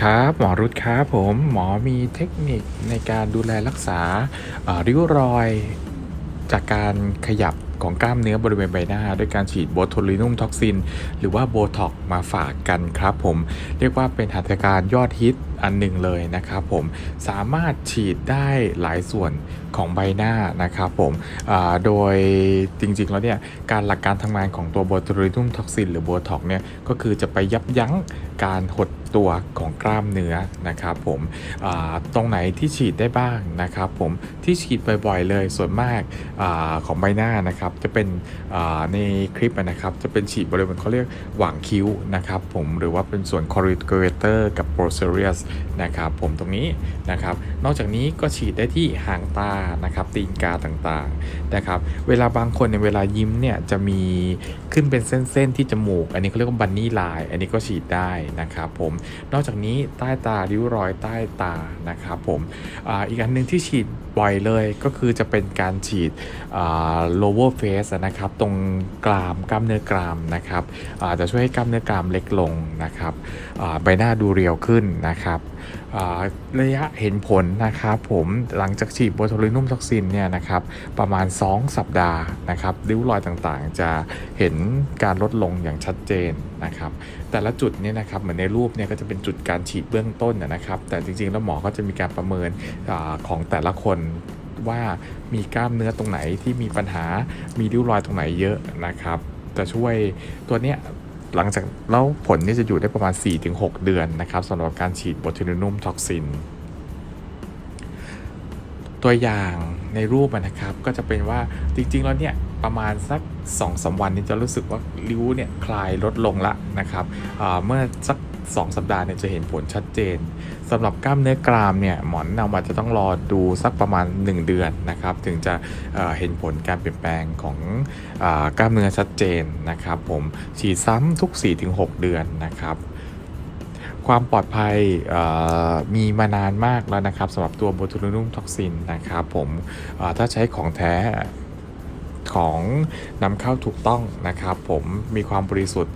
ครับ หมอรุดครับผมหมอมีเทคนิคในการดูแลรักษาริ้วรอยจากการขยับของกล้ามเนื้อบริเวณใบหน้า ด้วยการฉีดโบทูลินุมท็อกซิน หรือว่าโบท็อกมาฝากกันครับผม เรียกว่าเป็นหัตถการยอดฮิตอันหนึ่งเลยนะครับผมสามารถฉีดได้หลายส่วนของใบหน้านะครับผมโดยจริงๆแล้วเนี่ยการหลักการทำงานของตัวโบทูลินุมท็อกซิน หรือโบท็อกเนี่ยก็คือจะไปยับยั้งการหด ตัวของกล้ามเนื้อนะครับผมตรงไหนที่ฉีดได้บ้างนะครับผมที่ฉีดบ่อยๆเลยส่วนมากอาของใบหน้านะครับจะเป็นในคลิปนะครับจะเป็นฉีดบริเวณเขาเรียกหว่างคิ้วนะครับผมหรือว่าเป็นส่วนคอริเกเตอร์กับโปรเซเรียส นะครับผมตรงนี้นะครับ นอกจากนี้ก็ฉีดได้ที่หางตานะครับตีนกาต่างๆนะครับเวลาบางคนในเวลายิ้มเนี่ยจะมีขึ้นเป็นเส้นๆที่จมูก อันนี้เขาเรียกว่าบันนี่ไลน์อันนี้ก็ฉีดได้นะครับผมนอกจากนี้ใต้ตาริ้วรอยใต้ตานะครับผมอาอีกอันหนึ่งที่ฉีด บ่อยเลยก็คือจะเป็นการฉีดอ่า lower face นะครับ ตรงกรามกล้ามเนื้อกรามนะครับอาจะช่วยให้กล้ามเนื้อกรามเล็กลงนะครับใบหน้าดูเรียวขึ้นนะครับระยะเห็นผลนะครับผมหลังจากฉีดโบทูลินุมท็อกซินเนี่ยนะครับประมาณ 2 สัปดาห์นะครับริ้วรอยต่างๆ จะเห็นการลดลงอย่างชัดเจนนะครับแต่ละจุดเนี่ยนะครับเหมือนในรูปเนี่ยก็จะเป็นจุดการฉีดเบื้องต้นนะครับแต่จริงๆแล้วหมอก็จะมีการประเมินอของแต่ละคนว่ามีกล้ามเนื้อตรงไหนที่มีปัญหามีริ้วรอยตรงไหนเยอะนะครับจะช่วยตัวเนี้ย หลังจากแล้วผลนี่จะอยู่ได้ประมาณ 4-6 เดือนนะครับสำหรับการฉีดโบทูลินุมท็อกซิน ตัวอย่างในรูปนะครับก็จะเป็นว่าจริงๆแล้วเนี่ยประมาณสัก2อสวันนี้จะรู้สึกว่าริ้วเนี่ยคลายลดลงละนะครับเมื่อสัก 2 สัปดาห์เนี่ยจะเห็นผลชัดเจนสำหรับกล้ามเนื้อกรามเนี่ยหมอนนำมาจะต้องรอดูสักประมาณ 1 เดือนนะครับ ถึงจะเเห็นผลการเปลี่ยนแปลงของอกล้ามเนื้อชัดเจนนะครับผมฉีดซ้ำทุก 4-6 เดือนนะครับความปลอดภัยมีมานานมากแล้วนะครับสำหรับตัวโบทูลินุมท็อกซินนะครับผมถ้าใช้ของแท้ของนำเข้าถูกต้องนะครับผมมีความบริสุทธิ์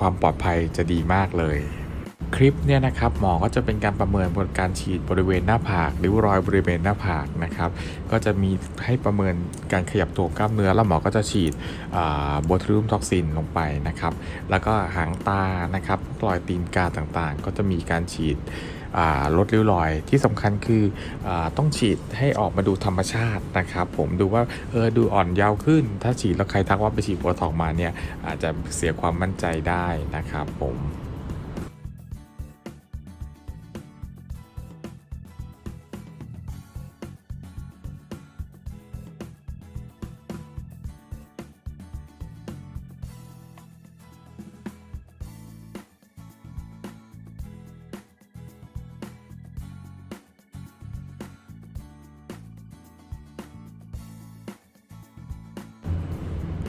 ความปลอดภัยจะดีมากเลย คลิปเนี่ยนะครับหมอก็จะเป็นการประเมินบนการฉีดบริเวณหน้าผากริ้วรอยบริเวณหน้าผากนะครับ ก็จะมีให้ประเมินการขยับตัวกล้ามเนื้อ แล้วหมอก็จะฉีดโบทูลูมท็อกซินลงไปนะครับ แล้วก็หางตานะครับรอยตีนกาต่างๆ ก็จะมีการฉีด ลดริ้วรอยที่สำคัญคืออต้องฉีดให้ออกมาดูธรรมชาตินะครับผมดูว่าเออดูอ่อนเยาว์ขึ้น ถ้าฉีดแล้วใครทักว่าไปฉีดโบท็อกมาเนี่ยอาจจะเสียความมั่นใจได้นะครับผม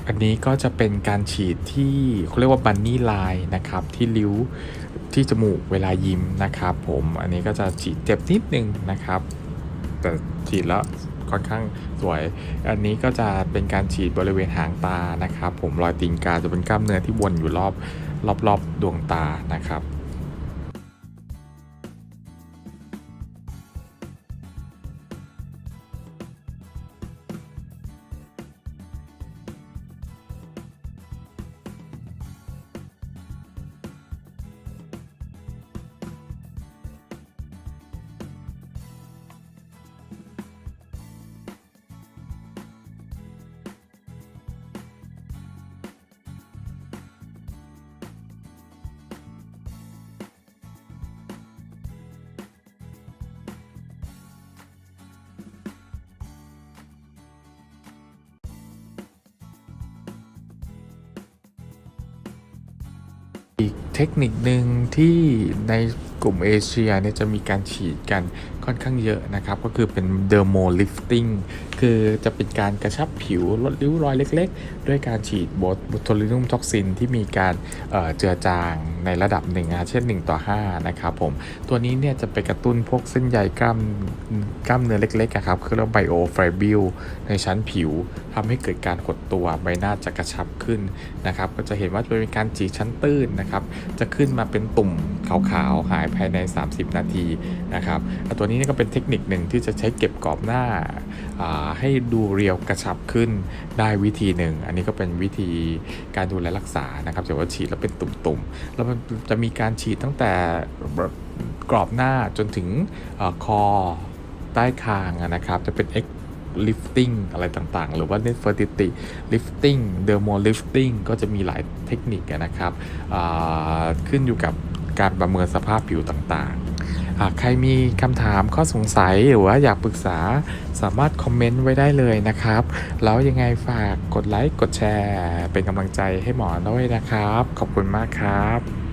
อันนี้ก็จะเป็นการฉีดที่เขาเรียกว่าบันนี่ไลน์นะครับ ที่ริ้วที่จมูกเวลายิ้มนะครับ ผมอันนี้ก็จะฉีดเจ็บนิดนึงนะครับ แต่ฉีดแล้วค่อนข้างสวย อันนี้ก็จะเป็นการฉีดบริเวณหางตานะครับ ผมรอยตีนกาจะเป็นกล้ามเนื้อที่วนอยู่รอบรอบรอบดวงตานะครับ อีกเทคนิคหนึ่งที่ในกลุ่มเอเชียเนี่ยจะมีการฉีดกันค่อนข้างเยอะนะครับ ก็คือเป็นเดอร์โมลิฟติ้งคือจะเป็นการกระชับผิวลดริ้วรอยเล็กๆ ด้วยการฉีดโบทูลินุมท็อกซินที่มีการเอ่อเจือจางในระดับหนึ่งนะเช่น 1 ต่อ 5 นะครับผม ตัวนี้เนี่ยจะไปกระตุ้นพวกเส้นใยกล้ามกล้ามเนื้อเล็กๆอะครับคือเรียกว่าไบโอไฟบิลในชั้นผิวทำให้เกิดการหดตัวใบหน้าจะกระชับขึ้นนะครับ ก็จะเห็นว่าจะเป็นการจีดชั้นตื้นนะครับ จะขึ้นมาเป็นตุ่มขาวๆหายภายใน 30 นาทีนะครับตัวนี้ก็เป็นเทคนิคหนึ่งที่จะใช้เก็บกรอบหน้าาให้ดูเรียวกระชับขึ้นได้วิธีหนึ่ง อันนี้ก็เป็นวิธีการดูแลรักษานะครับแต่ว่าฉีดแล้วเป็นตุ่มๆ แล้วมันจะมีการฉีดตั้งแต่กรอบหน้าจนถึงอคอใต้คางนะครับ จะเป็น X lifting อะไรต่างๆ หรือว่า Nefertiti lifting dermo lifting ก็จะมีหลายเทคนิคนะครับขึ้นอยู่กับ การประเมินสภาพผิวต่างๆ หากใครมีคำถามข้อสงสัยหรือว่าอยากปรึกษาสามารถคอมเมนต์ไว้ได้เลยนะครับ แล้วยังไงฝากกดไลค์กดแชร์ เป็นกำลังใจให้หมอด้วยนะครับ ขอบคุณมากครับ